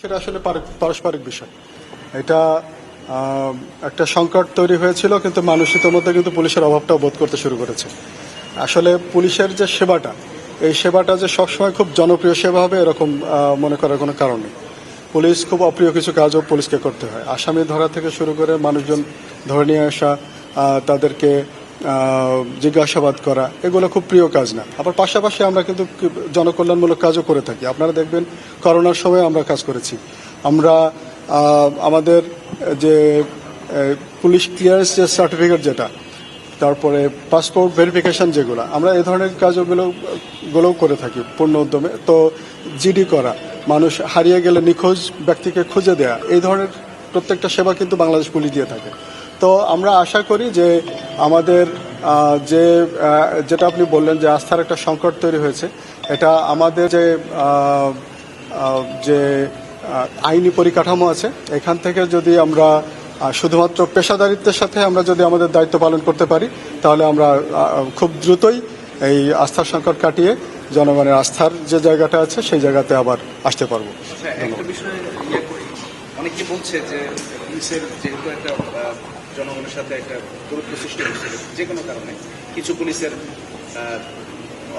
সেটা আসলে পারস্পরিক বিষয়। এটা একটা সংকট তৈরি হয়েছিল, কিন্তু মানুষ ইতিমধ্যে কিন্তু পুলিশের অভাবটাও বোধ করতে শুরু করেছে। আসলে পুলিশের যে সেবাটা, এই সেবাটা যে সবসময় খুব জনপ্রিয় সেবা হবে, এরকম মনে করার কোনো কারণ নেই। পুলিশ খুব অপ্রিয় কিছু কাজও পুলিশকে করতে হয়। আসামি ধরা থেকে শুরু করে মানুষজন ধরে নিয়ে আসা তাদেরকে জিজ্ঞাসাবাদ করা, এগুলো খুব প্রিয় কাজ না। আবার পাশাপাশি আমরা কিন্তু জনকল্যাণমূলক কাজও করে থাকি। আপনারা দেখবেন করোনার সময় আমরা কাজ করেছি। আমরা আমাদের যে পুলিশ ক্লিয়ারেন্স যে সার্টিফিকেট যেটা, তারপরে পাসপোর্ট ভেরিফিকেশন যেগুলো, আমরা এই ধরনের কাজগুলো, গুলোও করে থাকি পূর্ণ উদ্যমে। তো জিডি করা, মানুষ হারিয়ে গেলে নিখোঁজ ব্যক্তিকে খুঁজে দেয়া, এই ধরনের প্রত্যেকটা সেবা কিন্তু বাংলাদেশ পুলিশ দিয়ে থাকে। তো আমরা আশা করি যে আমাদের যে যেটা আপনি বললেন যে আস্থার একটা সংকট তৈরি হয়েছে, এটা আমাদের যে যে আইনি পরিকাঠামো আছে, এখান থেকে যদি আমরা শুধুমাত্র পেশাদারিত্বের সাথে আমরা যদি আমাদের দায়িত্ব পালন করতে পারি, তাহলে আমরা খুব দ্রুতই এই আস্থার সংকট কাটিয়ে জনগণের আস্থার যে জায়গাটা আছে, সেই জায়গাতে আবার আসতে পারব। আচ্ছা ইয়ে অনেকে বলছে যে, পুলিশের যেহেতু একটা জনগণের সাথে একটা দূরত্ব সৃষ্টি হচ্ছিল যে কোনো কারণে। কিছু পুলিশের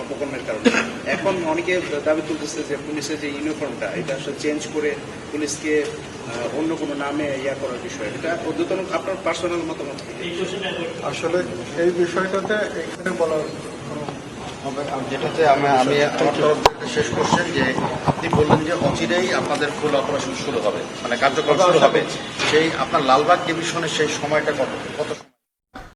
অপকর্মের কারণে। এখন অনেকে দাবি তুলতেছে যে পুলিশের যে ইউনিফর্মটা, এটা আসলে চেঞ্জ করে পুলিশকে অন্য কোনো নামে ইয়া করার বিষয়। এটা অদ্যতন আপনার পার্সোনাল মতামত আসলে এই বিষয়টাতে এখানে আমি যেটা হচ্ছে আমি আমি আমার তরফ থেকে শেষ করছেন যে আপনি বললেন যে অচিরেই আপনাদের ফুল অপারেশন শুরু হবে মানে কার্যক্রম শুরু হবে। সেই আপনার লালবাগ ডিভিশনের সেই সময়টা কত কত